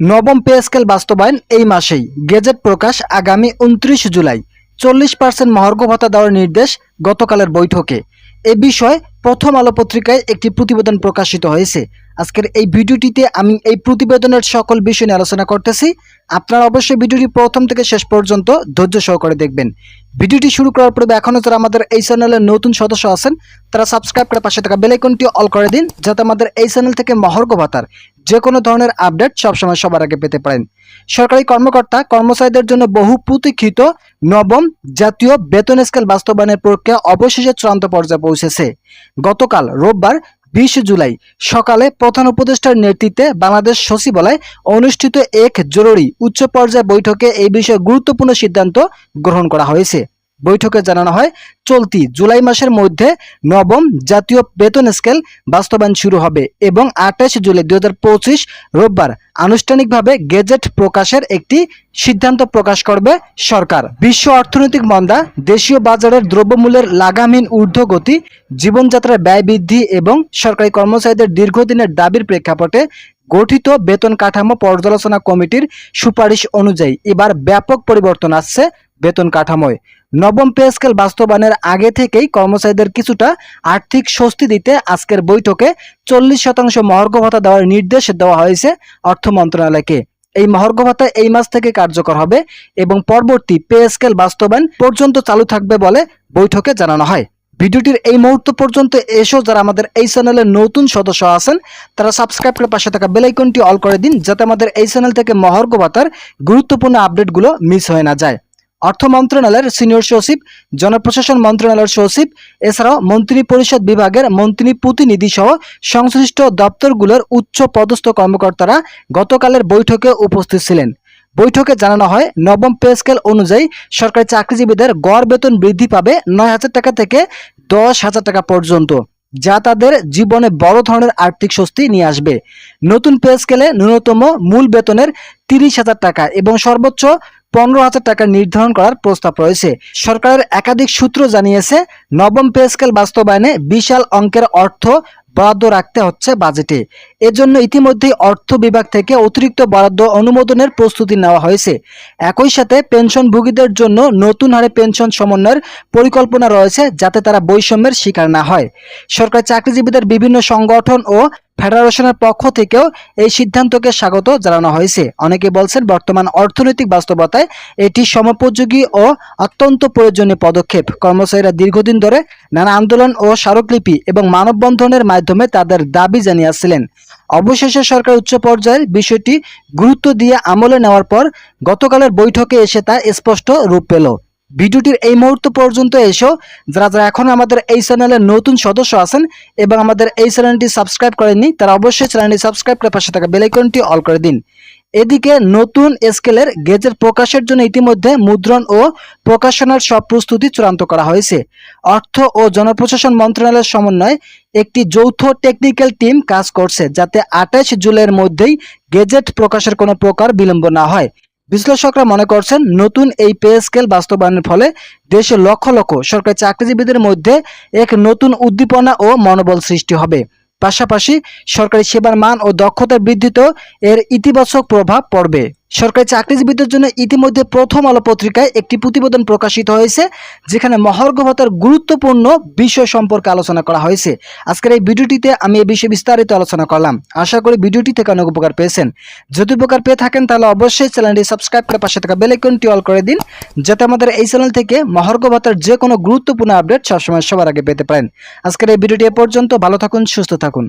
নবম pay scale বাস্তবায়ন এই মাসেই। গেজেট প্রকাশ আগামী উনত্রিশ জুলাই। চল্লিশ পার্সেন্ট মহার্ঘ ভাতা দেওয়ার নির্দেশ গতকালের বৈঠকে। এ বিষয়ে প্রথম আলো পত্রিকায় একটি প্রতিবেদন প্রকাশিত হয়েছে। আজকের এই ভিডিওটিতে আমি এই প্রতিবেদনের সকল বিষয় নিয়ে আলোচনা করতেছি। আপনারা অবশ্যই ভিডিওটি প্রথম থেকে শেষ পর্যন্ত ধৈর্য সহকারে দেখবেন। ভিডিওটি শুরু করার পূর্বে এখনও যারা আমাদের এই চ্যানেলের নতুন সদস্য আছেন, তারা সাবস্ক্রাইব করে পাশে থাকা বেলাইকনটি অল করে দিন, যাতে আমাদের এই চ্যানেল থেকে মহর্ঘ ভাতার যে কোনো ধরনের আপডেট সবসময় সবার আগে পেতে পারেন। সরকারি কর্মকর্তা, কর্মচারীদের জন্য বহু প্রতীক্ষিত নবম জাতীয় বেতন স্কেল বাস্তবায়নের প্রক্রিয়া অবশেষে চূড়ান্ত পর্যায়ে পৌঁছেছে। গতকাল রোববার বিশ জুলাই সকালে প্রধান উপদেষ্টার নেতৃত্বে বাংলাদেশ সচিবালয় অনুষ্ঠিত এক জরুরি উচ্চ পর্যায়ে বৈঠকে এই বিষয়ে গুরুত্বপূর্ণ সিদ্ধান্ত গ্রহণ করা হয়েছে। বৈঠকে জানানো হয়, চলতি জুলাই মাসের মধ্যে নবম জাতীয় বেতন স্কেল বাস্তবায়ন শুরু হবে এবং আঠাশ জুলাই দুই রোববার আনুষ্ঠানিকভাবে গেজেট প্রকাশের একটি সিদ্ধান্ত প্রকাশ করবে সরকার। বিশ্ব অর্থনৈতিক মন্দা, দেশীয় বাজারের দ্রব্যমূল্যের লাগামহীন ঊর্ধ্বগতি, জীবনযাত্রার ব্যয় বৃদ্ধি এবং সরকারি কর্মচারীদের দীর্ঘদিনের দাবির প্রেক্ষাপটে গঠিত বেতন কাঠামো পর্যালোচনা কমিটির সুপারিশ অনুযায়ী এবার ব্যাপক পরিবর্তন আসছে বেতন কাঠামোয়। নবম পে স্কেল বাস্তবায়নের আগে থেকেই কর্মচারীদের কিছুটা আর্থিক স্বস্তি দিতে আজকের বৈঠকে চল্লিশ শতাংশ মহার্ঘ ভাতা দেওয়ার নির্দেশ দেওয়া হয়েছে অর্থ মন্ত্রণালয়কে। এই মহার্ঘ ভাতা এই মাস থেকে কার্যকর হবে এবং পরবর্তী পে স্কেল বাস্তবায়ন পর্যন্ত চালু থাকবে বলে বৈঠকে জানানো হয়। ভিডিওটির এই মুহূর্ত পর্যন্ত এসেও যারা আমাদের এই চ্যানেলের নতুন সদস্য আছেন, তারা সাবস্ক্রাইব করে পাশে থাকা বেলাইকনটি অল করে দিন, যাতে আমাদের এই চ্যানেল থেকে মহার্ঘ ভাতার গুরুত্বপূর্ণ আপডেটগুলো মিস হয়ে না যায়। অর্থ মন্ত্রণালয়ের সিনিয়র সচিব, জনপ্রশাসন মন্ত্রণালয়ের সচিব, এছাড়াও মন্ত্রী পরিষদ বিভাগের মন্ত্রী প্রতিনিধি সহ সংশ্লিষ্ট দপ্তরগুলোর উচ্চ পদস্থ কর্মকর্তারা গতকালের বৈঠকে উপস্থিত ছিলেন। বৈঠকে জানানো হয়, নবম পে স্কেল অনুযায়ী সরকারি চাকরিজীবীদের গড় বেতন বৃদ্ধি পাবে নয় হাজার টাকা থেকে দশ হাজার টাকা পর্যন্ত, যা তাদের জীবনে বড় ধরনের আর্থিক স্বস্তি নিয়ে আসবে। নতুন পে স্কেলে ন্যূনতম মূল বেতনের তিরিশ হাজার টাকা এবং সর্বোচ্চ পনেরো হাজার টাকা নির্ধারণ করার প্রস্তাব রয়েছে। সরকারের একাধিক সূত্র জানিয়েছে, নবম পে স্কেল বাস্তবায়নে বিশাল অঙ্কের অর্থ বরাদ্দ রাখতে হচ্ছে বাজেটে। এজন্য ইতিমধ্যেই অর্থ বিভাগ থেকে অতিরিক্ত বরাদ্দ অনুমোদনের প্রস্তুতি নেওয়া হয়েছে। একই সাথে পেনশনভোগীদের জন্য নতুন হারে পেনশন সমন্বয়ের পরিকল্পনা রয়েছে যাতে তারা বৈষম্যের শিকার না হয়। সরকারি চাকরিজীবীদের বিভিন্ন সংগঠন ও ফেডারেশনের পক্ষ থেকেও এই সিদ্ধান্তকে স্বাগত জানানো হয়েছে। অনেকে বলছেন বর্তমান অর্থনৈতিক বাস্তবতায় এটি সমপোযোগী ও অত্যন্ত প্রয়োজনীয় পদক্ষেপ। কর্মচারীরা দীর্ঘদিন ধরে নানা আন্দোলন ও স্মারকলিপি এবং মানববন্ধনের মাধ্যমে তাদের দাবি জানিয়েছিলেন। অবশেষে সরকার উচ্চ পর্যায়ের বিষয়টি গুরুত্ব দিয়ে আমলে নেওয়ার পর গতকালের বৈঠকে এসে তা স্পষ্ট রূপ পেল। ভিডিওটির এই মুহূর্ত পর্যন্ত এসো। যারা যারা এখন আমাদের এই চ্যানেলের নতুন সদস্য আছেন এবং আমাদের এই চ্যানেলটি সাবস্ক্রাইব করেননি, তারা অবশ্যই চ্যানেলটি সাবস্ক্রাইব করে পাশে থাকা বেলাইকনটি অল করে দিন। এদিকে নতুন স্কেলের গেজের প্রকাশের জন্য ইতিমধ্যে মুদ্রণ ও প্রকাশনার সব প্রস্তুতি চূড়ান্ত করা হয়েছে। অর্থ ও জনপ্রশাসন মন্ত্রণালয়ের সমন্বয়ে একটি যৌথ টেকনিক্যাল টিম কাজ করছে যাতে আঠাশ জুলাইয়ের মধ্যেই গেজেট প্রকাশের কোনো প্রকার বিলম্ব না হয়। বিশ্লেষকরা মনে করছেন, নতুন এই পে স্কেল বাস্তবায়নের ফলে দেশে লক্ষ লক্ষ সরকারি চাকরিজীবীদের মধ্যে এক নতুন উদ্দীপনা ও মনোবল সৃষ্টি হবে। পাশাপাশি সরকারি সেবার মান ও দক্ষতা বৃদ্ধিতেও এর ইতিবাচক প্রভাব পড়বে। সরকারি চাকরিজীবীদের জন্য ইতিমধ্যে প্রথম আলো পত্রিকায় একটি প্রতিবেদন প্রকাশিত হয়েছে, যেখানে মহার্ঘ ভাতার গুরুত্বপূর্ণ বিষয় সম্পর্কে আলোচনা করা হয়েছে। আজকের এই ভিডিওটিতে আমি এই বিষয়ে বিস্তারিত আলোচনা করলাম। আশা করি ভিডিওটি থেকে অনেক উপকার পেয়েছেন। যদি উপকার পেয়ে থাকেন, তাহলে অবশ্যই চ্যানেলটি সাবস্ক্রাইব করে পাশে থাকা বেল আইকনটি অল করে দিন, যাতে আমাদের এই চ্যানেল থেকে মহার্ঘ ভাতার যে কোনো গুরুত্বপূর্ণ আপডেট সবসময় সবার আগে পেতে পারেন। আজকের এই ভিডিওটি এ পর্যন্ত। ভালো থাকুন, সুস্থ থাকুন।